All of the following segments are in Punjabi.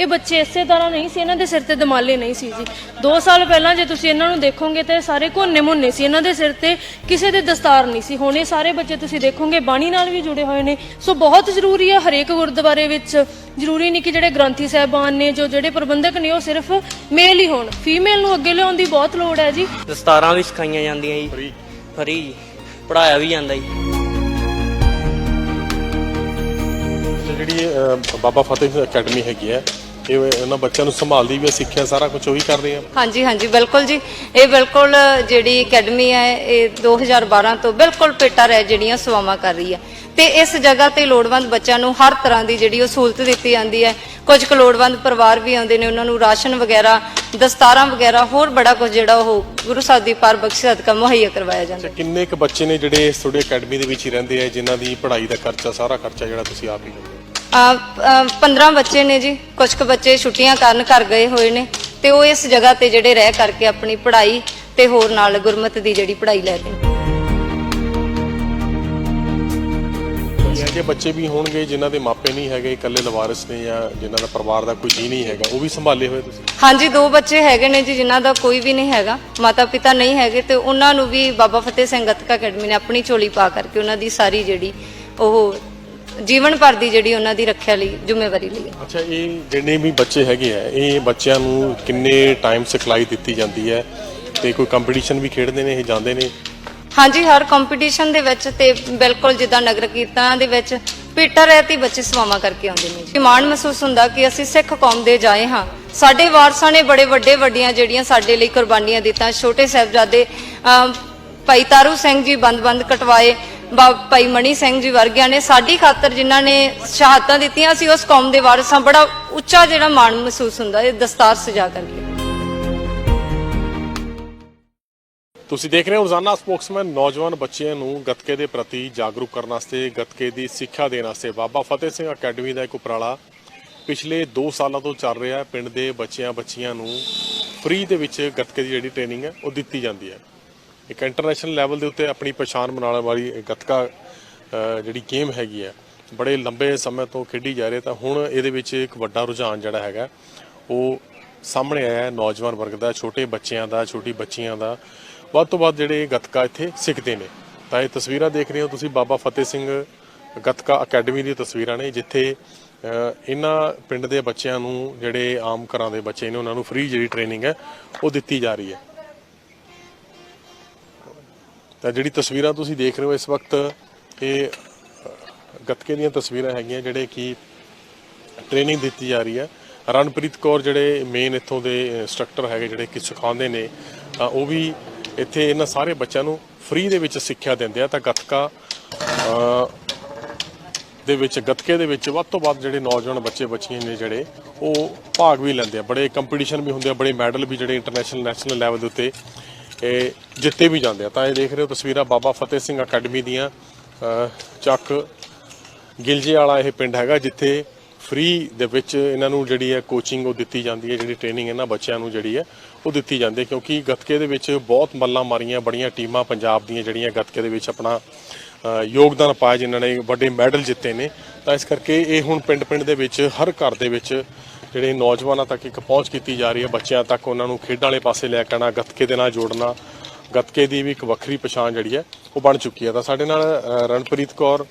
ਇਹ ਬੱਚੇ ਇਸੇ ਤਰ੍ਹਾਂ ਨਹੀਂ ਸੀ ਇਹਨਾਂ ਦੇ ਸਿਰ ਤੇ ਦਮਾਲੇ ਨਹੀਂ ਸੀ ਜੀ। 2 ਸਾਲ ਪਹਿਲਾਂ ਜੇ ਤੁਸੀਂ ਇਹਨਾਂ ਨੂੰ ਦੇਖੋਗੇ ਤੇ ਸਾਰੇ ਕੋਨੇ ਮੁੰਨੇ ਸੀ ਇਹਨਾਂ ਦੇ ਸਿਰ ਤੇ ਕਿਸੇ ਦੇ ਦਸਤਾਰ ਨਹੀਂ ਸੀ। ਹੁਣ ਇਹ ਸਾਰੇ ਬੱਚੇ ਤੁਸੀਂ ਦੇਖੋਗੇ ਬਾਣੀ ਨਾਲ ਵੀ ਜੁੜੇ ਹੋਏ ਨੇ। ਸੋ ਬਹੁਤ ਜ਼ਰੂਰੀ ਹੈ ਹਰੇਕ ਗੁਰਦੁਆਰੇ ਵਿੱਚ। ਜ਼ਰੂਰੀ ਨਹੀਂ ਕਿ ਜਿਹੜੇ ਗ੍ਰੰਥੀ ਸਾਹਿਬਾਨ ਨੇ ਜੋ ਜਿਹੜੇ ਪ੍ਰਬੰਧਕ ਨੇ ਉਹ ਸਿਰਫ ਮੇਲ ਹੀ ਹੋਣ। ਫੀਮੇਲ ਨੂੰ ਅੱਗੇ ਲਿਆਉਣ ਦੀ ਬਹੁਤ ਲੋੜ ਹੈ ਜੀ। ਦਸਤਾਰਾਂ ਵੀ ਸਿਖਾਈਆਂ ਜਾਂਦੀਆਂ ਜੀ। ਫਰੀ ਪੜਾਇਆ ਵੀ ਜਾਂਦਾ ਜੀ। ਜਿਹੜੀ ਬਾਬਾ ਫਤਿਹ ਅਕੈਡਮੀ ਹੈਗੀ ਹੈ ਇਹ ਉਹਨਾਂ ਬੱਚਿਆਂ ਨੂੰ ਸੰਭਾਲਦੀ ਵੀ ਹੈ, ਸਿੱਖਿਆ ਸਾਰਾ ਕੁਝ ਉਹੀ ਕਰ ਰਹੇ ਆ। ਹਾਂਜੀ ਹਾਂਜੀ ਬਿਲਕੁਲ ਜੀ। ਇਹ ਬਿਲਕੁਲ ਜਿਹੜੀ ਅਕੈਡਮੀ ਹੈ ਇਹ 2012 ਤੋਂ ਬਿਲਕੁਲ ਪੇਟਾ ਰਹਿ ਜਿਹੜੀਆਂ ਸੇਵਾਵਾਂ ਕਰ ਰਹੀ ਹੈ। ਤੇ ਇਸ ਜਗ੍ਹਾ ਤੇ ਲੋੜਵੰਦ ਬੱਚਿਆਂ ਨੂੰ ਹਰ ਤਰ੍ਹਾਂ ਦੀ ਜਿਹੜੀ ਉਹ ਸਹੂਲਤ ਦਿੱਤੀ ਜਾਂਦੀ ਹੈ। ਕੁਝ ਕੁ ਲੋੜਵੰਦ ਪਰਿਵਾਰ ਵੀ ਆਉਂਦੇ ਨੇ ਉਹਨਾਂ ਨੂੰ ਰਾਸ਼ਨ ਵਗੈਰਾ ਦਸਤਾਰਾਂ ਵਗੈਰਾ ਹੋਰ ਬੜਾ ਕੁਝ ਜਿਹੜਾ ਉਹ ਗੁਰੂ ਸਾਹਿਬ ਦੀ ਪਰ ਬਖਸ਼ ਸਦਕਾ ਮੁਹੱਈਆ ਕਰਵਾਇਆ ਜਾਂਦਾ ਤੇ ਕਿੰਨੇ ਕੁ ਬੱਚੇ ਨੇ ਜਿਹੜੇ ਤੁਹਾਡੀ ਅਕੈਡਮੀ ਦੇ ਵਿੱਚ ਹੀ ਰਹਿੰਦੇ ਆ ਜਿਨ੍ਹਾਂ ਦੀ ਪੜ੍ਹਾਈ ਦਾ ਖਰਚਾ ਸਾਰਾ ਖਰਚਾ ਜਿਹੜਾ ਤੁਸੀਂ ਆਪ ਹੀ ਲੈਂਦੇ ਹੋ? 15 ਬੱਚੇ ਨੇ ਜੀ। ਕੁਝ ਕੁ ਬੱਚੇ ਛੁੱਟੀਆਂ ਕਾਰਨ ਘਰ ਗਏ ਹੋਏ ਨੇ। ਤੇ ਉਹ ਇਸ ਜਗ੍ਹਾ ਤੇ ਜਿਹੜੇ ਰਹਿ ਕਰਕੇ ਆਪਣੀ ਪੜ੍ਹਾਈ ਤੇ ਹੋਰ ਨਾਲ ਗੁਰਮਤ ਦੀ ਜਿਹੜੀ ਪੜ੍ਹਾਈ ਲੈ ਰਹੇ ਨੇ। ਇਹੋ ਜਿਹੇ ਬੱਚੇ ਵੀ ਹੋਣਗੇ ਜਿਨ੍ਹਾਂ ਦੇ ਮਾਪੇ ਨਹੀਂ ਹੈਗੇ ਇਕੱਲੇ ਲਵਾਰਿਸ ਨੇ ਜਾਂ ਜਿਨ੍ਹਾਂ ਦਾ ਪਰਿਵਾਰ ਦਾ ਕੋਈ ਜੀ ਨਹੀਂ ਹੈਗਾ। ਉਹ ਵੀ ਸੰਭਾਲੇ ਹੋਏ ਤੁਸੀਂ? ਹਾਂਜੀ ਦੋ ਬੱਚੇ ਹੈਗੇ ਨੇ ਜੀ ਜਿਨ੍ਹਾਂ ਦਾ ਕੋਈ ਵੀ ਨਹੀਂ ਹੈਗਾ। ਮਾਤਾ ਪਿਤਾ ਨਹੀਂ ਹੈਗੇ ਤੇ ਉਹਨਾਂ ਨੂੰ ਵੀ ਬਾਬਾ ਫਤਿਹ ਸਿੰਘ ਗੱਤਕਾ ਅਕੈਡਮੀ ਨੇ ਆਪਣੀ ਝੋਲੀ ਪਾ ਕਰਕੇ ਉਹਨਾਂ ਦੀ ਸਾਰੀ ਜਿਹੜੀ ਉਹ ਜੀਵਨ ਭਰ ਦੀ ਜਿਹੜੀ ਉਹਨਾਂ ਦੀ ਰੱਖਿਆ ਲਈ ਜ਼ਿੰਮੇਵਾਰੀ ਲਈ। ਹੈ ਅੱਛਾ ਇਹ ਜਿੰਨੇ ਵੀ ਬੱਚੇ ਹੈਗੇ ਆ ਇਹ ਬੱਚਿਆਂ ਨੂੰ ਕਿੰਨੇ ਟਾਈਮ ਸਿਖਲਾਈ ਦਿੱਤੀ ਜਾਂਦੀ ਹੈ? ਤੇ ਕੋਈ ਕੰਪੀਟੀਸ਼ਨ ਵੀ ਖੇਡਦੇ ਨੇ ਇਹ ਜਾਂਦੇ ਨੇ? ਹਾਂਜੀ ਹਰ ਕੰਪੀਟੀਸ਼ਨ ਦੇ ਵਿੱਚ ਤੇ ਬਿਲਕੁਲ ਜਿੱਦਾਂ ਨਗਰ ਕੀਰਤਨਾਂ ਦੇ ਵਿੱਚ ਪੀਟਰ ਰਹਿਤੀ ਬੱਚੇ ਸਵਾਮਾ ਕਰਕੇ ਆਉਂਦੇ ਨੇ। ਜੀ ਮਾਣ ਮਹਿਸੂਸ ਹੁੰਦਾ ਕਿ ਅਸੀਂ ਸਿੱਖ ਕੌਮ ਦੇ ਜਾਏ ਹਾਂ। ਸਾਡੇ ਵਾਰਸਾਂ ਨੇ ਬੜੇ ਵੱਡੇ ਵੱਡੀਆਂ ਜਿਹੜੀਆਂ ਸਾਡੇ ਲਈ ਕੁਰਬਾਨੀਆਂ ਦਿੱਤੀਆਂ ਛੋਟੇ ਸਾਹਿਬਜ਼ਾਦੇ ਭਾਈ ਤਾਰੂ ਸਿੰਘ ਜੀ ਬੰਦ-ਬੰਦ ਕਟਵਾਏ ਭਾਈ ਮਣੀ ਸਿੰਘ ਜੀ ਵਰਗਿਆਂ ਨੇ ਸਾਡੀ ਖਾਤਰ ਜਿਨ੍ਹਾਂ ਨੇ ਸ਼ਹਾਦਤਾਂ ਦਿੱਤੀਆਂ ਸੀ, ਉਸ ਕੌਮ ਦੇ ਵਾਰਸ ਬੜਾ ਉੱਚਾ ਜਿਹੜਾ ਮਾਣ ਮਹਿਸੂਸ ਹੁੰਦਾ ਇਹ ਦਸਤਾਰ ਸਜਾ ਕਰਕੇ। ਤੁਸੀਂ ਦੇਖ ਰਹੇ ਹੋ ਰੋਜ਼ਾਨਾ ਸਪੋਕਸਮੈਨ ਨੌਜਵਾਨ ਬੱਚਿਆਂ ਨੂੰ ਗੱਤਕੇ ਦੇ ਪ੍ਰਤੀ ਜਾਗਰੂਕ ਕਰਨ ਵਾਸਤੇ, ਗੱਤਕੇ ਦੀ ਸਿੱਖਿਆ ਦੇਣ ਵਾਸਤੇ। ਬਾਬਾ ਫਤਿਹ ਸਿੰਘ ਅਕੈਡਮੀ ਦਾ ਇੱਕ ਉਪਰਾਲਾ ਪਿਛਲੇ 2 ਸਾਲਾਂ ਤੋਂ ਚੱਲ ਰਿਹਾ ਹੈ। ਪਿੰਡ ਦੇ ਬੱਚਿਆਂ ਬੱਚੀਆਂ ਨੂੰ ਫ੍ਰੀ ਦੇ ਵਿੱਚ ਗੱਤਕੇ ਦੀ ਜਿਹੜੀ ਟ੍ਰੇਨਿੰਗ ਹੈ, ਉਹ ਦਿੱਤੀ ਜਾਂਦੀ ਹੈ। ਇੱਕ ਇੰਟਰਨੈਸ਼ਨਲ ਲੈਵਲ ਦੇ ਉੱਤੇ ਆਪਣੀ ਪਛਾਣ ਬਣਾਉਣ ਵਾਲੀ ਗੱਤਕਾ ਜਿਹੜੀ ਗੇਮ ਹੈਗੀ ਹੈ ਬੜੇ ਲੰਬੇ ਸਮੇਂ ਤੋਂ ਖੇਡੀ ਜਾ ਰਹੀ ਤਾਂ ਹੁਣ ਇਹਦੇ ਵਿੱਚ ਇੱਕ ਵੱਡਾ ਰੁਝਾਨ ਜਿਹੜਾ ਹੈਗਾ, ਉਹ ਸਾਹਮਣੇ ਆਇਆ ਹੈ ਨੌਜਵਾਨ ਵਰਗ ਦਾ, ਛੋਟੇ ਬੱਚਿਆਂ ਦਾ, ਛੋਟੀ ਬੱਚੀਆਂ ਦਾ। ਵੱਧ ਤੋਂ ਵੱਧ ਜਿਹੜੇ ਗੱਤਕਾ ਇੱਥੇ ਸਿੱਖਦੇ ਨੇ। ਤਾਂ ਇਹ ਤਸਵੀਰਾਂ ਦੇਖ ਰਹੇ ਹੋ ਤੁਸੀਂ, ਬਾਬਾ ਫਤਿਹ ਸਿੰਘ ਗੱਤਕਾ ਅਕੈਡਮੀ ਦੀਆਂ ਤਸਵੀਰਾਂ ਨੇ, ਜਿੱਥੇ ਇਹਨਾਂ ਪਿੰਡ ਦੇ ਬੱਚਿਆਂ ਨੂੰ, ਜਿਹੜੇ ਆਮ ਘਰਾਂ ਦੇ ਬੱਚੇ ਨੇ, ਉਹਨਾਂ ਨੂੰ ਫ੍ਰੀ ਜਿਹੜੀ ਟ੍ਰੇਨਿੰਗ ਹੈ, ਉਹ ਦਿੱਤੀ ਜਾ ਰਹੀ ਹੈ। ਤਾਂ ਜਿਹੜੀ ਤਸਵੀਰਾਂ ਤੁਸੀਂ ਦੇਖ ਰਹੇ ਹੋ ਇਸ ਵਕਤ, ਇਹ ਗੱਤਕੇ ਦੀਆਂ ਤਸਵੀਰਾਂ ਹੈਗੀਆਂ ਜਿਹੜੇ ਕਿ ਟ੍ਰੇਨਿੰਗ ਦਿੱਤੀ ਜਾ ਰਹੀ ਹੈ। ਰਣਪ੍ਰੀਤ ਕੌਰ ਜਿਹੜੇ ਮੇਨ ਇੱਥੋਂ ਦੇ ਇੰਸਟ੍ਰਕਟਰ ਹੈਗੇ ਜਿਹੜੇ ਕਿ ਸਿਖਾਉਂਦੇ ਨੇ, ਤਾਂ ਉਹ ਵੀ ਇੱਥੇ ਇਹਨਾਂ ਸਾਰੇ ਬੱਚਿਆਂ ਨੂੰ ਫ੍ਰੀ ਦੇ ਵਿੱਚ ਸਿੱਖਿਆ ਦਿੰਦੇ ਆ। ਤਾਂ ਗੱਤਕਾ ਦੇ ਵਿੱਚ, ਗੱਤਕੇ ਦੇ ਵਿੱਚ ਵੱਧ ਤੋਂ ਵੱਧ ਜਿਹੜੇ ਨੌਜਵਾਨ ਬੱਚੇ, ਬੱਚੀਆਂ ਨੇ ਜਿਹੜੇ, ਉਹ ਭਾਗ ਵੀ ਲੈਂਦੇ ਆ। ਬੜੇ ਕੰਪੀਟੀਸ਼ਨ ਵੀ ਹੁੰਦੇ ਆ, ਬੜੇ ਮੈਡਲ ਵੀ ਜਿਹੜੇ ਇੰਟਰਨੈਸ਼ਨਲ ਨੈਸ਼ਨਲ ਲੈਵਲ ਦੇ ਉੱਤੇ ਇਹ ਜਿੱਤੇ ਵੀ ਜਾਂਦੇ ਆ। ਤਾਂ ਇਹ ਦੇਖ ਰਹੇ ਹੋ ਤਸਵੀਰਾਂ ਬਾਬਾ ਫਤਿਹ ਸਿੰਘ ਅਕੈਡਮੀ ਦੀਆਂ। ਚੱਕ ਗਿਲਜੇ ਵਾਲਾ ਇਹ ਪਿੰਡ ਹੈਗਾ, ਜਿੱਥੇ ਫ੍ਰੀ ਦੇ ਵਿੱਚ ਇਹਨਾਂ ਨੂੰ ਜਿਹੜੀ ਹੈ ਕੋਚਿੰਗ ਉਹ ਦਿੱਤੀ ਜਾਂਦੀ ਹੈ, ਜਿਹੜੀ ਟ੍ਰੇਨਿੰਗ ਇਹਨਾਂ ਬੱਚਿਆਂ ਨੂੰ ਜਿਹੜੀ ਹੈ ਉਹ ਦਿੱਤੀ ਜਾਂਦੀ ਹੈ। ਕਿਉਂਕਿ ਗੱਤਕੇ ਦੇ ਵਿੱਚ ਬਹੁਤ ਮੱਲਾਂ ਮਾਰੀਆਂ ਬੜੀਆਂ ਟੀਮਾਂ ਪੰਜਾਬ ਦੀਆਂ ਜਿਹੜੀਆਂ ਗੱਤਕੇ ਦੇ ਵਿੱਚ ਆਪਣਾ ਯੋਗਦਾਨ ਪਾਇਆ, ਜਿਨ੍ਹਾਂ ਨੇ ਵੱਡੇ ਮੈਡਲ ਜਿੱਤੇ ਨੇ। ਤਾਂ ਇਸ ਕਰਕੇ ਇਹ ਹੁਣ ਪਿੰਡ-ਪਿੰਡ ਦੇ ਵਿੱਚ, ਹਰ ਘਰ ਦੇ ਵਿੱਚ ਜਿਹੜੇ ਨੌਜਵਾਨਾਂ ਤੱਕ ਇੱਕ ਪਹੁੰਚ ਕੀਤੀ ਜਾ ਰਹੀ ਹੈ, ਬੱਚਿਆਂ ਤੱਕ ਉਹਨਾਂ ਨੂੰ ਖੇਡਾਂ ਵਾਲੇ ਪਾਸੇ ਲੈ ਕੇ ਆਉਣਾ, ਗੱਤਕੇ ਦੇ ਨਾਲ ਜੋੜਨਾ, ਗੱਤਕੇ ਦੀ ਵੀ ਇੱਕ ਵੱਖਰੀ ਪਛਾਣ ਜਿਹੜੀ ਹੈ, ਉਹ ਬਣ ਚੁੱਕੀ ਹੈ। ਤਾਂ ਸਾਡੇ ਨਾਲ ਰਣਪ੍ਰੀਤ ਕੌਰ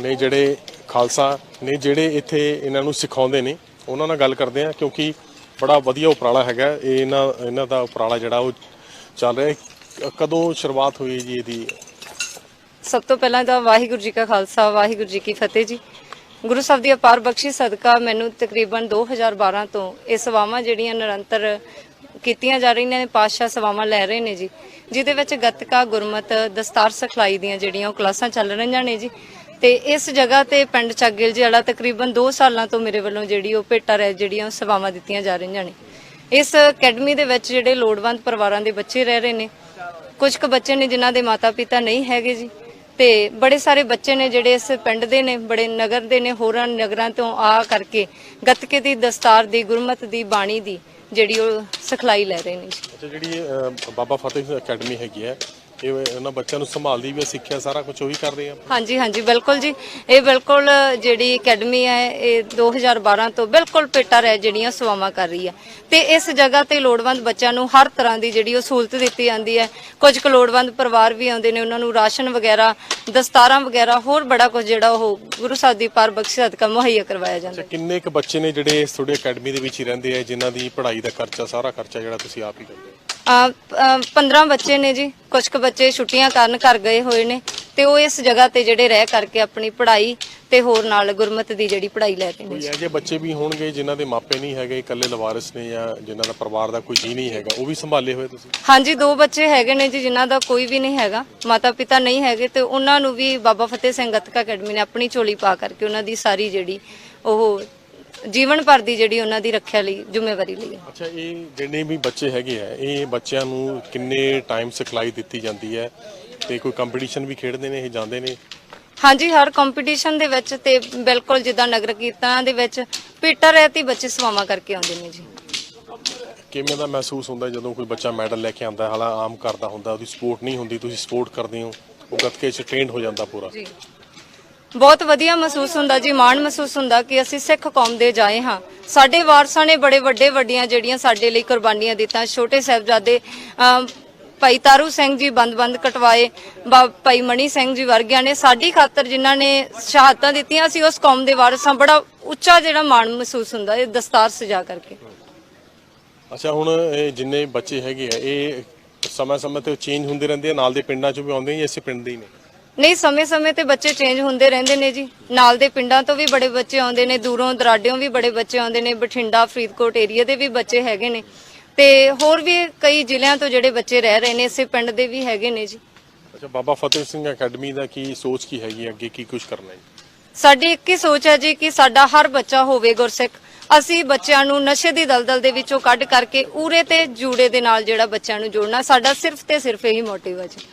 ਨੇ ਜਿਹੜੇ ਖਾਲਸਾ ਨੇ, ਜਿਹੜੇ ਇੱਥੇ ਇਹਨਾਂ ਨੂੰ ਸਿਖਾਉਂਦੇ ਨੇ, ਉਹਨਾਂ ਨਾਲ ਗੱਲ ਕਰਦੇ ਆ ਕਿਉਂਕਿ ਬੜਾ ਵਧੀਆ ਉਪਰਾਲਾ ਹੈਗਾ। ਇਹ ਇਹਨਾਂ ਇਹਨਾਂ ਦਾ ਉਪਰਾਲਾ ਜਿਹੜਾ ਉਹ ਚੱਲ ਰਿਹਾ ਕਦੋਂ ਸ਼ੁਰੂਆਤ ਹੋਈ ਜੀ ਇਹਦੀ? ਸਭ ਤੋਂ ਪਹਿਲਾਂ ਤਾਂ ਵਾਹਿਗੁਰੂ ਜੀ ਕਾ ਖਾਲਸਾ, ਵਾਹਿਗੁਰੂ ਜੀ ਕੀ ਫਤਿਹ ਜੀ। ਗੁਰੂ ਸਾਹਿਬ ਦੀ ਅਪਾਰ ਬਖਸ਼ੀ ਸਦਕਾ ਮੈਨੂੰ ਤਕਰੀਬਨ 2012 ਤੋਂ ਇਹ ਸੇਵਾਵਾਂ ਜਿਹੜੀਆਂ ਨਿਰੰਤਰ ਕੀਤੀਆਂ ਜਾ ਰਹੀਆਂ ਨੇ, ਪਾਤਸ਼ਾਹ ਸੇਵਾਵਾਂ ਲੈ ਰਹੇ ਨੇ ਜੀ। ਜਿਹਦੇ ਵਿੱਚ ਗੱਤਕਾ, ਗੁਰਮਤ, ਦਸਤਾਰ ਸਿਖਲਾਈ ਦੀਆਂ ਜਿਹੜੀਆਂ ਉਹ ਕਲਾਸਾਂ ਚੱਲ ਰਹੀਆਂ ਨੇ ਜੀ। ਤੇ ਇਸ ਜਗ੍ਹਾ ਤੇ ਪਿੰਡ ਚੱਗਿਲ ਜੀ ਵਾਲਾ ਤਕਰੀਬਨ 2 ਸਾਲਾਂ ਤੋਂ ਮੇਰੇ ਵੱਲੋਂ ਜਿਹੜੀ ਉਹ ਭੇਟਾ ਰਹਿ, ਜਿਹੜੀਆਂ ਉਹ ਸੇਵਾਵਾਂ ਦਿੱਤੀਆਂ ਜਾ ਰਹੀਆਂ ਨੇ। ਇਸ ਅਕੈਡਮੀ ਦੇ ਵਿੱਚ ਜਿਹੜੇ ਲੋੜਵੰਦ ਪਰਿਵਾਰਾਂ ਦੇ ਬੱਚੇ ਰਹਿ ਰਹੇ ਨੇ, ਕੁਝ ਕੁ ਬੱਚੇ ਨੇ ਜਿਨ੍ਹਾਂ ਦੇ ਮਾਤਾ-ਪਿਤਾ ਨਹੀਂ ਹੈਗੇ ਜੀ। ਤੇ ਬੜੇ ਸਾਰੇ ਬੱਚੇ ਨੇ ਜਿਹੜੇ ਇਸ ਪਿੰਡ ਦੇ ਨੇ ਬੜੇ ਨਗਰ ਦੇ ਨੇ ਹੋਰਾਂ ਨਗਰਾਂ ਤੋਂ ਆ ਕਰਕੇ ਗੱਤਕੇ ਦੀ ਦਸਤਾਰ ਦੀ ਗੁਰਮਤ ਦੀ ਬਾਣੀ ਦੀ ਜਿਹੜੀ ਉਹ ਸਿਖਲਾਈ ਲੈ ਰਹੇ ਨੇ ਅੱਛਾ ਜਿਹੜੀ ਅ, ਬਾਬਾ ਫਤਿਹ ਅਕੈਡਮੀ ਹੈਗੀ ਹੈ ਇਹ ਉਹਨਾਂ ਬੱਚਿਆਂ ਨੂੰ ਸੰਭਾਲਦੀ ਵੀ ਹੈ, ਸਿੱਖਿਆ ਸਾਰਾ ਕੁਝ ਉਹੀ ਕਰ ਰਹੇ ਆ। ਹਾਂਜੀ ਹਾਂਜੀ ਬਿਲਕੁਲ ਜੀ। ਇਹ ਬਿਲਕੁਲ ਜਿਹੜੀ ਅਕੈਡਮੀ ਹੈ ਇਹ 2012 ਤੋਂ ਬਿਲਕੁਲ ਪੇਟਰ ਹੈ ਜਿਹੜੀਆਂ ਸੇਵਾਵਾਂ ਕਰ ਰਹੀ ਹੈ। ਤੇ ਇਸ ਜਗ੍ਹਾ ਤੇ ਲੋੜਵੰਦ ਬੱਚਿਆਂ ਨੂੰ ਹਰ ਤਰ੍ਹਾਂ ਦੀ ਜਿਹੜੀ ਉਹ ਸਹੂਲਤ ਦਿੱਤੀ ਜਾਂਦੀ ਹੈ। ਕੁਝ ਕੁ ਲੋੜਵੰਦ ਪਰਿਵਾਰ ਵੀ ਆਉਂਦੇ ਨੇ ਉਹਨਾਂ ਨੂੰ ਰਾਸ਼ਨ ਵਗੈਰਾ ਦਸਤਾਰਾਂ ਵਗੈਰਾ ਹੋਰ ਬੜਾ ਕੁਝ ਜਿਹੜਾ ਉਹ ਗੁਰੂ ਸਾਹਿਬ ਦੀ ਪਾਰ ਬਖਸ਼ੀ ਸਦਕਾ ਮੁਹੱਈਆ ਕਰਵਾਇਆ ਜਾਂਦਾ ਅੱਛਾ ਕਿੰਨੇ ਕੁ ਬੱਚੇ ਨੇ ਜਿਹੜੇ ਤੁਹਾਡੀ ਅਕੈਡਮੀ ਦੇ ਵਿੱਚ ਹੀ ਰਹਿੰਦੇ ਆ ਜਿਨ੍ਹਾਂ ਦੀ ਪੜ੍ਹਾਈ ਦਾ ਖਰਚਾ ਸਾਰਾ ਖਰਚਾ ਜਿਹੜਾ ਤੁਸੀਂ ਆਪ ਹੀ ਕਰਦੇ ਹੋ? 15 ਬੱਚੇ ਨੇ ਜੀ ਕੁਝ ਕੁ ਬੱਚੇ ਛੁੱਟੀਆਂ ਕਾਰਨ ਘਰ ਗਏ ਹੋਏ ਨੇ ਤੇ ਉਹ ਇਸ ਜਗ੍ਹਾ ਤੇ ਜਿਹੜੇ ਰਹਿ ਕਰਕੇ ਆਪਣੀ ਪੜ੍ਹਾਈ ਤੇ ਹੋਰ ਨਾਲ ਗੁਰਮਤ ਦੀ ਜਿਹੜੀ ਪੜ੍ਹਾਈ ਲੈ ਰਹੇ ਨੇ ਕੋਈ ਜੀ। ਇਹੋ ਜਿਹੇ ਬੱਚੇ ਵੀ ਹੋਣਗੇ ਜਿਨ੍ਹਾਂ ਦੇ ਮਾਪੇ ਨਹੀਂ ਹੈਗੇ ਇਕੱਲੇ ਲਵਾਰਿਸ ਨੇ ਜਾਂ ਜਿਨ੍ਹਾਂ ਦਾ ਪਰਿਵਾਰ ਦਾ ਕੋਈ ਜੀ ਨਹੀਂ ਹੈਗਾ ਉਹ ਵੀ ਸੰਭਾਲੇ ਹੋਏ ਤੁਸੀਂ ਹਾਂਜੀ ਦੋ ਬੱਚੇ ਹੈਗੇ ਨੇ ਜੀ ਜਿਨ੍ਹਾਂ ਦਾ ਕੋਈ ਵੀ ਨਹੀਂ ਹੈਗਾ ਮਾਤਾ ਪਿਤਾ ਨਹੀਂ ਹੈਗੇ ਤੇ ਉਹਨਾਂ ਨੂੰ ਵੀ ਬਾਬਾ ਫਤਿਹ ਸਿੰਘ ਗੱਤਕਾ ਅਕੈਡਮੀ ਨੇ ਆਪਣੀ ਝੋਲੀ ਪਾ ਕਰਕੇ ਉਹਨਾਂ ਦੀ ਸਾਰੀ ਜਿਹੜੀ ਉਹ ਜੀਵਨ ਭਰ ਦੀ ਜਿਹੜੀ ਉਹਨਾਂ ਦੀ ਰੱਖਿਆ ਲਈ ਜ਼ਿੰਮੇਵਾਰੀ ਲਈ ਅੱਛਾ ਇਹ ਜਿੰਨੇ ਵੀ ਬੱਚੇ ਹੈਗੇ ਆ ਇਹ ਬੱਚਿਆਂ ਨੂੰ ਕਿੰਨੇ ਟਾਈਮ ਸਿਖਲਾਈ ਦਿੱਤੀ ਜਾਂਦੀ ਹੈ? ਤੇ ਕੋਈ ਕੰਪੀਟੀਸ਼ਨ ਵੀ ਖੇਡਦੇ ਨੇ ਇਹ ਜਾਂਦੇ ਨੇ? ਹਾਂਜੀ ਹਰ ਕੰਪੀਟੀਸ਼ਨ ਦੇ ਵਿੱਚ ਤੇ ਬਿਲਕੁਲ ਜਿੱਦਾਂ ਨਗਰ ਕੀਰਤਨਾਂ ਦੇ ਵਿੱਚ ਪੀਟਰ ਰਹਿਤੀ ਬੱਚੇ ਸਵਾਮਾ ਕਰਕੇ ਆਉਂਦੇ ਨੇ ਜੀ। ਕਿਵੇਂ ਦਾ ਮਹਿਸੂਸ ਹੁੰਦਾ ਜਦੋਂ ਕੋਈ ਬੱਚਾ ਮੈਡਲ ਲੈ ਕੇ ਆਉਂਦਾ ਹਾਲਾ ਆਮ ਕਰਦਾ ਹੁੰਦਾ ਉਹਦੀ ਸਪੋਰਟ ਨਹੀਂ ਹੁੰਦੀ ਤੁਸੀਂ ਸਪੋਰਟ ਕਰਦੇ ਹੋ ਉਹ ਗੱਤਕੇ 'ਚ ਟ੍ਰੇਨਡ ਹੋ ਜਾਂਦਾ ਪੂਰਾ। ਜੀ। ਬਹੁਤ ਵਧੀਆ ਮਹਿਸੂਸ ਹੁੰਦਾ, ਜੀ ਮਾਣ ਮਹਿਸੂਸ ਹੁੰਦਾ ਕਿ ਅਸੀਂ ਸਿੱਖ ਕੌਮ ਦੇ ਜਾਏ ਹਾਂ। ਸਾਡੇ ਵਾਰਸਾਂ ਨੇ ਬੜੇ ਵੱਡੇ ਵੱਡੀਆਂ ਜਿਹੜੀਆਂ ਸਾਡੇ ਲਈ ਕੁਰਬਾਨੀਆਂ ਦਿੱਤੀਆਂ, ਛੋਟੇ ਸਾਹਿਬਜ਼ਾਦੇ ਭਾਈ ਤਾਰੂ ਸਿੰਘ ਜੀ ਬੰਦ-ਬੰਦ ਕਟਵਾਏ ਭਾਈ ਮਣੀ ਸਿੰਘ ਜੀ ਵਰਗਿਆਂ ਨੇ ਸਾਡੀ ਖਾਤਰ ਜਿਨ੍ਹਾਂ ਨੇ ਸ਼ਹਾਦਤਾਂ ਦਿੱਤੀਆਂ, ਅਸੀਂ ਉਸ ਕੌਮ ਦੇ ਵਾਰਸ ਬੜਾ ਉੱਚਾ ਜਿਹੜਾ ਮਾਣ ਮਹਿਸੂਸ ਹੁੰਦਾ, ਇਹ ਦਸਤਾਰ ਸਜਾ ਕਰਕੇ। ਅੱਛਾ, ਹੁਣ ਇਹ ਜਿੰਨੇ ਬੱਚੇ ਹੈਗੇ ਆ, ਇਹ ਸਮੇਂ-ਸਮੇਂ ਤੇ ਚੇਂਜ ਹੁੰਦੇ ਰਹਿੰਦੇ ਆ, ਨਾਲ ਦੇ ਪਿੰਡਾਂ ਚ ਵੀ ਆਉਂਦੇ ਆ ਇਸੇ ਪਿੰਡ ਦੇ ਹੀ ਨੇ? ਨਹੀਂ ਸਮੇਂ-ਸਮੇਂ ਤੇ ਬੱਚੇ ਚੇਂਜ ਹੁੰਦੇ ਰਹਿੰਦੇ ਨੇ ਜੀ। ਨਾਲ ਦੇ ਪਿੰਡਾਂ ਤੋਂ ਵੀ ਬੜੇ ਬੱਚੇ ਆਉਂਦੇ ਨੇ ਦੂਰੋਂ ਦਰਾਡਿਓਂ ਵੀ ਬੜੇ ਬੱਚੇ ਆਉਂਦੇ ਨੇ ਬਠਿੰਡਾ ਫਰੀਦਕੋਟ ਏਰੀਆ ਦੇ ਵੀ ਬੱਚੇ ਹੈਗੇ ਨੇ। ਤੇ ਹੋਰ ਵੀ ਕਈ ਜ਼ਿਲ੍ਹਿਆਂ ਤੋਂ ਜਿਹੜੇ ਬੱਚੇ ਰਹਿ ਰਹੇ ਨੇ ਇਸੇ ਪਿੰਡ ਦੇ ਵੀ ਹੈਗੇ ਨੇ ਜੀ। ਅੱਛਾ ਬਾਬਾ ਫਤਿਹ ਸਿੰਘ ਅਕੈਡਮੀ ਦਾ ਕੀ ਸੋਚ ਕੀ ਹੈਗੀ ਅੱਗੇ ਕੀ ਕੁਝ ਕਰਨਾ ਹੈ? ਸਾਡੀ ਇੱਕ ਹੀ ਸੋਚ ਹੈ ਜੀ ਕਿ ਸਾਡਾ ਹਰ ਬੱਚਾ ਹੋਵੇ ਗੁਰਸਿੱਖ। ਅਸੀਂ ਬੱਚਿਆਂ ਨੂੰ ਨਸ਼ੇ ਦੀ ਦਲਦਲ ਦੇ ਵਿੱਚੋਂ ਕੱਢ ਕਰਕੇ ਉਰੇ ਤੇ ਜੂੜੇ ਦੇ ਨਾਲ ਜਿਹੜਾ ਬੱਚਿਆਂ ਨੂੰ ਜੋੜਨਾ ਸਾਡਾ ਸਿਰਫ ਤੇ ਸਿਰਫ ਇਹੀ ਮੋਟਿਵ ਹੈ ਜੀ।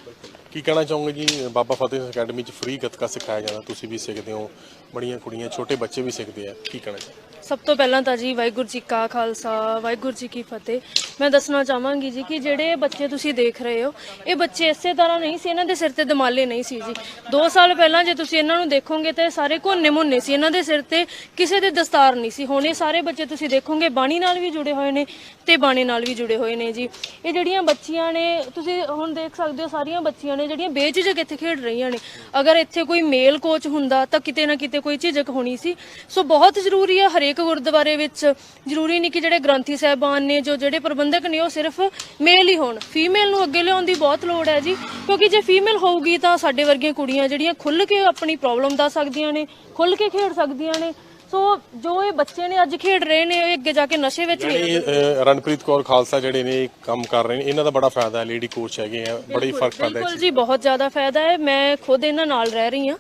ਕੀ ਕਹਿਣਾ ਚਾਹੋਗੇ ਜੀ? ਬਾਬਾ ਫਤਿਹ ਸਿੰਘ ਅਕੈਡਮੀ 'ਚ ਫ੍ਰੀ ਗੱਤਕਾ ਸਿਖਾਇਆ ਜਾਂਦਾ, ਤੁਸੀਂ ਵੀ ਸਿੱਖਦੇ ਹੋ, ਬੜੀਆਂ ਕੁੜੀਆਂ, ਛੋਟੇ ਬੱਚੇ ਵੀ ਸਿੱਖਦੇ ਆ, ਕੀ ਕਹਿਣਾ ਚਾਹੋਗੇ? ਸਭ ਤੋਂ ਪਹਿਲਾਂ ਤਾਂ ਜੀ ਵਾਹਿਗੁਰੂ ਜੀ ਕਾ ਖਾਲਸਾ, ਵਾਹਿਗੁਰੂ ਜੀ ਕੀ ਫਤਿਹ। ਮੈਂ ਦੱਸਣਾ ਚਾਹਾਂਗੀ ਜੀ ਕਿ ਜਿਹੜੇ ਬੱਚੇ ਤੁਸੀਂ ਦੇਖ ਰਹੇ ਹੋ, ਇਹ ਬੱਚੇ ਇਸੇ ਤਰ੍ਹਾਂ ਨਹੀਂ ਸੀ, ਇਹਨਾਂ ਦੇ ਸਿਰ ਤੇ ਦਮਾਲੇ ਨਹੀਂ ਸੀ ਜੀ। 2 ਸਾਲ ਪਹਿਲਾਂ ਜੇ ਤੁਸੀਂ ਇਹਨਾਂ ਨੂੰ ਦੇਖੋਗੇ ਤਾਂ ਇਹ ਸਾਰੇ ਘੋਨੇ ਮੁੰਨੇ ਸੀ, ਇਹਨਾਂ ਦੇ ਸਿਰ ਤੇ ਕਿਸੇ ਦੇ ਦਸਤਾਰ ਨਹੀਂ ਸੀ। ਹੁਣ ਇਹ ਸਾਰੇ ਬੱਚੇ ਤੁਸੀਂ ਦੇਖੋਗੇ, ਬਾਣੀ ਨਾਲ ਵੀ ਜੁੜੇ ਹੋਏ ਨੇ ਤੇ ਬਾਣੀ ਨਾਲ ਵੀ ਜੁੜੇ ਹੋਏ ਨੇ ਜੀ। ਇਹ ਜਿਹੜੀਆਂ ਬੱਚੀਆਂ ਨੇ, ਤੁਸੀਂ ਹੁਣ ਦੇਖ ਸਕਦੇ ਹੋ ਸਾਰੀਆਂ ਬੱਚੀਆਂ ਨੇ ਜਿਹੜੀਆਂ ਬੇਝਿਜਕ ਇੱਥੇ ਖੇਡ ਰਹੀਆਂ ਨੇ। ਅਗਰ ਇੱਥੇ ਕੋਈ ਮੇਲ ਕੋਚ ਹੁੰਦਾ ਤਾਂ ਕਿਤੇ ਨਾ ਕਿਤੇ ਕੋਈ ਝਿਜਕ ਹੋਣੀ ਸੀ। ਸੋ ਬਹੁਤ ਜ਼ਰੂਰੀ ਹੈ ਹਰੇਕ ਗੁਰਦੁਆਰੇ ਵਿੱਚ ਜ਼ਰੂਰੀ ਨਹੀਂ ਕਿ ਜਿਹੜੇ ਗ੍ਰੰਥੀ ਸਾਹਿਬਾਨ ਨੇ ਜੋ ਜਿਹੜੇ ਪ੍ਰਬੰਧਕ ਨੇ ਉਹ ਸਿਰਫ ਮੇਲ ਹੀ ਹੋਣ। ਫੀਮੇਲ ਨੂੰ ਅੱਗੇ ਲਿਆਉਣ ਦੀ ਬਹੁਤ ਲੋੜ ਹੈ ਜੀ। ਕਿਉਂਕਿ ਜੇ ਫੀਮੇਲ ਹੋਊਗੀ ਤਾਂ ਸਾਡੇ ਵਰਗੀਆਂ ਕੁੜੀਆਂ ਜਿਹੜੀਆਂ ਖੁੱਲ ਕੇ ਆਪਣੀ ਪ੍ਰੋਬਲਮ ਦੱਸ ਸਕਦੀਆਂ ਨੇ ਖੁੱਲ ਕੇ ਖੇਡ ਸਕਦੀਆਂ ਨੇ। ਸੋ ਜੋ ਇਹ ਬੱਚੇ ਨੇ ਅੱਜ ਖੇਡ ਰਹੇ ਨੇ ਇਹ ਅੱਗੇ ਜਾ ਕੇ ਨਸ਼ੇ ਵਿੱਚ ਨਹੀਂ ਰਣਪ੍ਰੀਤ ਕੌਰ ਖਾਲਸਾ ਜਿਹੜੇ ਨੇ ਕੰਮ ਕਰ ਰਹੇ ਨੇ। ਇਹਨਾਂ ਦਾ ਬੜਾ ਫਾਇਦਾ ਹੈ ਲੇਡੀ ਕੋਚ ਹੈਗੇ ਆ ਬੜਾ ਫ਼ਰਕ ਪੈਂਦਾ ਹੈ ਜੀ ਬਹੁਤ ਜ਼ਿਆਦਾ ਫਾਇਦਾ ਹੈ। ਮੈਂ ਖੁਦ ਇਹਨਾਂ ਨਾਲ ਰਹਿ ਰਹੀ ਹਾਂ।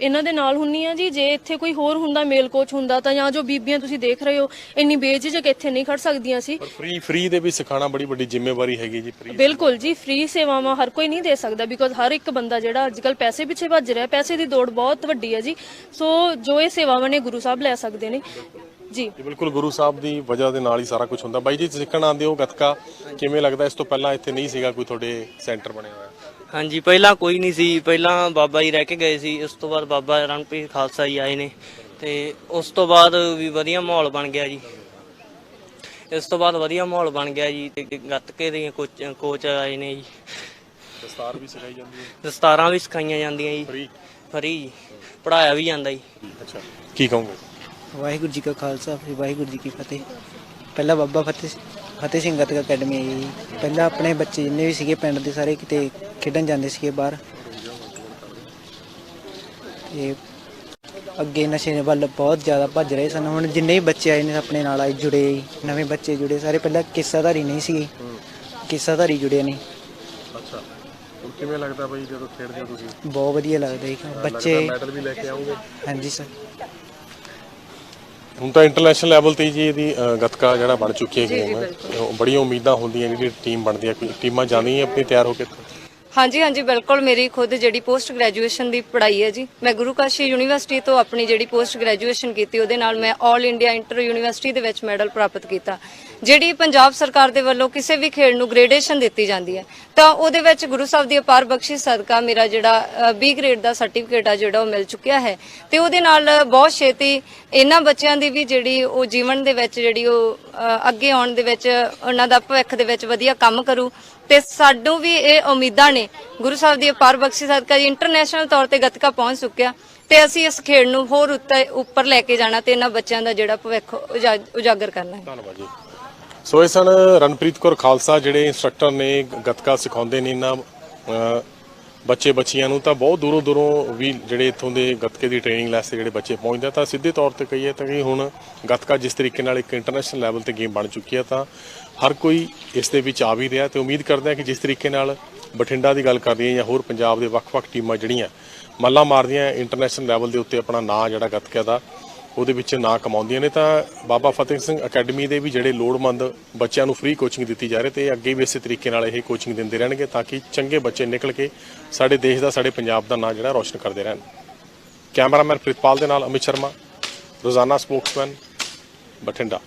ਇਹਨਾਂ ਦੇ ਨਾਲ ਹੁੰਨੀ ਆ ਜੀ ਜੇ ਇੱਥੇ ਕੋਈ ਹੋਰ ਹੁੰਦਾ ਮੇਲ ਕੋਚ ਹੁੰਦਾ ਤਾਂ ਜਾਂ ਜੋ ਬੀਬੀਆਂ ਤੁਸੀਂ ਦੇਖ ਰਹੇ ਹੋ ਇੰਨੀ ਬੇਝਿਜਕ ਇੱਥੇ ਨਹੀਂ ਖੜ ਸਕਦੀਆਂ ਸੀ। ਪਰ ਫ੍ਰੀ ਫ੍ਰੀ ਦੇ ਵੀ ਸਿਖਾਉਣਾ ਬੜੀ ਵੱਡੀ ਜ਼ਿੰਮੇਵਾਰੀ ਹੈਗੀ ਜੀ ਫ੍ਰੀ ਬਿਲਕੁਲ ਜੀ ਫ੍ਰੀ ਸੇਵਾਵਾਂ ਹਰ ਕੋਈ ਨਹੀਂ ਦੇ ਸਕਦਾ ਬਿਕੋਜ਼ ਹਰ ਇੱਕ ਬੰਦਾ ਜਿਹੜਾ ਅੱਜਕੱਲ ਪੈਸੇ ਪਿੱਛੇ ਭੱਜ ਰਿਹਾ ਪੈਸੇ ਦੀ ਦੌੜ ਬਹੁਤ ਵੱਡੀ ਹੈ ਜੀ। ਸੋ ਜੋ ਇਹ ਸੇਵਾਵਾਂ ਨੇ ਗੁਰੂ ਸਾਹਿਬ ਲੈ ਸਕਦੇ ਨੇ। ਜੀ। ਜੀ ਬਿਲਕੁਲ ਗੁਰੂ ਸਾਹਿਬ ਦੀ ਵਜ੍ਹਾ ਦੇ ਨਾਲ ਹੀ ਸਾਰਾ ਕੁਝ ਹੁੰਦਾ। ਬਾਈ ਜੀ ਸਿੱਖਣ ਆਉਂਦੇ ਹੋ ਗੱਤਕਾ? ਕਿਵੇਂ ਲੱਗਦਾ? ਇਸ ਤੋਂ ਪਹਿਲਾਂ ਇੱਥੇ ਨਹੀਂ ਸੀਗਾ ਕੋਈ ਤੁਹਾਡੇ ਸੈਂਟਰ ਬਣਿਆ ਹੋਇਆ? ਹਾਂਜੀ ਪਹਿਲਾਂ ਕੋਈ ਨਹੀਂ ਸੀ। ਪਹਿਲਾਂ ਬਾਬਾ ਜੀ ਰਹਿ ਕੇ ਗਏ ਸੀ। ਉਸ ਤੋਂ ਬਾਅਦ ਬਾਬਾ ਰਣਪ੍ਰੀਤ ਖਾਲਸਾ ਜੀ ਆਏ ਨੇ ਤੇ ਉਸ ਤੋਂ ਬਾਅਦ ਵੀ ਵਧੀਆ ਮਾਹੌਲ ਬਣ ਗਿਆ ਜੀ। ਇਸ ਤੋਂ ਬਾਅਦ ਵਧੀਆ ਮਾਹੌਲ ਬਣ ਗਿਆ ਜੀ ਤੇ ਗੱਤਕੇ ਦੇ ਕੋਚ ਕੋਚ ਆਏ ਨੇ ਜੀ। ਦਸਤਾਰ ਵੀ ਸਿਖਾਈ ਜਾਂਦੀ ਹੈ? ਦਸਤਾਰਾਂ ਵੀ ਸਿਖਾਈਆਂ ਜਾਂਦੀਆਂ ਜੀ। ਫ੍ਰੀ? ਫਰੀ ਪੜਾਇਆ ਵੀ ਜਾਂਦਾ ਜੀ। ਅੱਛਾ। ਕੀ ਕਹੋਗੇ? ਵਾਹਿਗੁਰੂ ਜੀ ਕਾ ਖਾਲਸਾ ਫਿਰ ਵਾਹਿਗੁਰੂ ਜੀ ਕੀ ਫਤਿਹ। ਪਹਿਲਾ ਬਾਬਾ ਫਤਿਹ ਫਤਿਹ ਸਿੰਘ ਗੱਤਕਾ ਅਕੈਡਮੀ ਹੈ ਜੀ। ਪਹਿਲਾਂ ਆਪਣੇ ਬੱਚੇ ਜਿੰਨੇ ਵੀ ਸੀਗੇ ਪਿੰਡ ਦੇ ਸਾਰੇ ਕਿਤੇ ਖੇਡਣ ਜਾਂਦੇ ਸੀਗੇ ਬਾਹਰ। ਤੇ ਅੱਗੇ ਨਸ਼ੇ ਵੱਲ ਬਹੁਤ ਜ਼ਿਆਦਾ ਭੱਜ ਰਹੇ ਸਨ। ਹੁਣ ਜਿੰਨੇ ਵੀ ਬੱਚੇ ਆਏ ਨੇ ਆਪਣੇ ਨਾਲ ਆਏ ਜੁੜੇ ਨਵੇਂ ਬੱਚੇ ਜੁੜੇ ਸਾਰੇ ਪਹਿਲਾਂ ਕਿੱਸਾਧਾਰੀ ਨਹੀਂ ਸੀਗੇ। ਕਿੱਸਾਧਾਰੀ ਜੁੜੇ ਨੇ। ਅੱਛਾ। ਹੁਣ ਕਿਵੇਂ ਲੱਗਦਾ ਬਾਈ ਜਦੋਂ ਖੇਡਦੇ ਹੋ ਤੁਸੀਂ? ਬਹੁਤ ਵਧੀਆ ਲੱਗਦਾ ਜੀ। ਬੱਚੇ ਮੈਡਲ ਵੀ ਲੈ ਕੇ ਆਉਂਗੇ ਹਾਂਜੀ ਸਰ। ਹੁਣ ਤਾਂ ਇੰਟਰਨੈਸ਼ਨਲ ਲੈਵਲ ਤੇ ਜੀ ਇਹਦੀ ਗੱਤਕਾ ਜਿਹੜਾ ਬਣ ਚੁੱਕੀ ਹੈ ਗੇਮ ਬੜੀਆਂ ਉਮੀਦਾਂ ਹੁੰਦੀਆਂ ਜਿਹੜੀ ਟੀਮ ਬਣਦੀ ਹੈ। ਕੋਈ ਟੀਮਾਂ ਜਾਂਦੀਆਂ ਆਪਣੀ ਤਿਆਰ ਹੋ ਕੇ? ਹਾਂਜੀ ਹਾਂਜੀ, ਬਿਲਕੁਲ ਮੇਰੀ ਖੁਦ ਜਿਹੜੀ ਪੋਸਟ ਗ੍ਰੈਜੂਏਸ਼ਨ ਦੀ ਪੜ੍ਹਾਈ ਹੈ ਜੀ, ਮੈਂ ਗੁਰੂ ਕਾਸ਼ੀ ਯੂਨੀਵਰਸਿਟੀ ਤੋਂ ਆਪਣੀ ਜਿਹੜੀ ਪੋਸਟ ਗ੍ਰੈਜੂਏਸ਼ਨ ਕੀਤੀ, ਉਹਦੇ ਨਾਲ ਮੈਂ 올 ਇੰਡੀਆ ਇੰਟਰ ਯੂਨੀਵਰਸਿਟੀ ਦੇ ਵਿੱਚ ਮੈਡਲ ਪ੍ਰਾਪਤ ਕੀਤਾ। ਜਿਹੜੀ ਪੰਜਾਬ ਸਰਕਾਰ ਦੇ ਵੱਲੋਂ ਕਿਸੇ ਵੀ ਖੇਡ ਨੂੰ ਗ੍ਰੇਡੇਸ਼ਨ ਦਿੱਤੀ ਜਾਂਦੀ ਹੈ, ਤਾਂ ਉਹਦੇ ਵਿੱਚ ਗੁਰੂ ਸਾਹਿਬ ਦੀ ਅਪਾਰ ਬਖਸ਼ਿਸ਼ ਸਦਕਾ ਮੇਰਾ ਜਿਹੜਾ ਬੀ ਗ੍ਰੇਡ ਦਾ ਸਰਟੀਫਿਕੇਟ ਆ ਜਿਹੜਾ ਉਹ ਮਿਲ ਚੁੱਕਿਆ ਹੈ। ਤੇ ਉਹਦੇ ਨਾਲ ਬਹੁਤ ਛੇਤੀ ਇਹਨਾਂ ਬੱਚਿਆਂ ਦੀ ਵੀ ਜਿਹੜੀ ਉਹ ਜੀਵਨ ਦੇ ਵਿੱਚ ਜਿਹੜੀ ਉਹ ਅੱਗੇ ਆਉਣ ਦੇ ਵਿੱਚ, ਉਹਨਾਂ ਦਾ ਭਵਿੱਖ ਦੇ ਵਿੱਚ ਵਧੀਆ ਕੰਮ ਕਰੂ ਤੇ ਸਾਨੂੰ ਵੀ ਇਹ ਉਮੀਦਾਂ ਨੇ। ਗੁਰੂ ਸਾਹਿਬ ਦੀ ਅਪਾਰ ਬਖਸ਼ਿਸ਼ ਸਦਕਾ ਜੀ ਇੰਟਰਨੈਸ਼ਨਲ ਤੌਰ ਤੇ ਗੱਤਕਾ ਪਹੁੰਚ ਚੁੱਕਿਆ। ਤੇ ਅਸੀਂ ਇਸ ਖੇਡ ਨੂੰ ਹੋਰ ਉੱਤੇ ਉੱਪਰ ਲੈ ਕੇ ਜਾਣਾ ਤੇ ਇਹਨਾਂ ਬੱਚਿਆਂ ਦਾ ਜਿਹੜਾ ਭਵਿੱਖ ਉਜਾਗਰ ਕਰਨਾ ਹੈ। ਧੰਨਵਾਦ ਜੀ। ਸੋ ਇਹ ਸਨ ਰਣਪ੍ਰੀਤ ਕੌਰ ਖਾਲਸਾ, ਜਿਹੜੇ ਇੰਸਟ੍ਰਕਟਰ ਨੇ ਗੱਤਕਾ ਸਿਖਾਉਂਦੇ ਨੇ ਇਹਨਾਂ ਬੱਚੇ ਬੱਚੀਆਂ ਨੂੰ, ਤਾਂ ਬਹੁਤ ਦੂਰੋਂ ਦੂਰੋਂ ਵੀ ਜਿਹੜੇ ਇੱਥੋਂ ਦੇ ਗੱਤਕੇ ਦੀ ਟ੍ਰੇਨਿੰਗ ਲੈਸ ਤੇ ਜਿਹੜੇ ਬੱਚੇ ਪਹੁੰਚਦੇ ਤਾਂ ਸਿੱਧੇ ਤੌਰ ਤੇ ਕਹੀਏ ਤਾਂ ਕਿ ਹੁਣ ਗੱਤਕਾ ਜਿਸ ਤਰੀਕੇ ਨਾਲ ਇੱਕ ਇੰਟਰਨੈਸ਼ਨਲ ਲੈਵਲ ਤੇ ਗੇਮ ਬਣ ਚੁੱਕੀ ਹੈ ਤਾਂ ਹਰ ਕੋਈ ਇਸ ਦੇ ਵਿੱਚ ਆ ਵੀ ਰਿਹਾ ਤੇ ਉਮੀਦ ਕਰਦੇ ਹਾਂ ਕਿ ਜਿਸ ਤਰੀਕੇ ਨਾਲ ਬਠਿੰਡਾ ਦੀ ਗੱਲ ਕਰਦੀ ਹੈ ਜਾਂ ਹੋਰ ਪੰਜਾਬ ਦੇ ਵੱਖ-ਵੱਖ ਟੀਮਾਂ ਜਿਹੜੀਆਂ ਮੱਲਾ ਮਾਰਦੀਆਂ ਇੰਟਰਨੈਸ਼ਨਲ ਲੈਵਲ ਦੇ ਉੱਤੇ ਆਪਣਾ ਨਾਂ ਜਿਹੜਾ ਗੱਤਕੇ ਦਾ, ਉਹਦੇ ਵਿੱਚ ਨਾਂ ਕਮਾਉਂਦੀਆਂ ਨੇ, ਤਾਂ ਬਾਬਾ ਫਤਿਹ ਸਿੰਘ ਅਕੈਡਮੀ ਦੇ ਵੀ ਜਿਹੜੇ ਲੋੜਵੰਦ ਬੱਚਿਆਂ ਨੂੰ ਫ੍ਰੀ ਕੋਚਿੰਗ ਦਿੱਤੀ ਜਾ ਰਹੀ ਤੇ ਅੱਗੇ ਵੀ ਇਸੇ ਤਰੀਕੇ ਨਾਲ ਇਹ ਕੋਚਿੰਗ ਦਿੰਦੇ ਰਹਿਣਗੇ ਤਾਂ ਕਿ ਚੰਗੇ ਬੱਚੇ ਨਿਕਲ ਕੇ ਸਾਡੇ ਦੇਸ਼ ਦਾ, ਸਾਡੇ ਪੰਜਾਬ ਦਾ ਨਾਂ ਜਿਹੜਾ ਰੌਸ਼ਨ ਕਰਦੇ ਰਹਿਣ। ਕੈਮਰਾਮੈਨ ਪ੍ਰਿਤਪਾਲ ਦੇ ਨਾਲ ਅਮਿਤ ਸ਼ਰਮਾ, ਰੋਜ਼ਾਨਾ ਸਪੋਕਸਮੈਨ ਬਠਿੰਡਾ।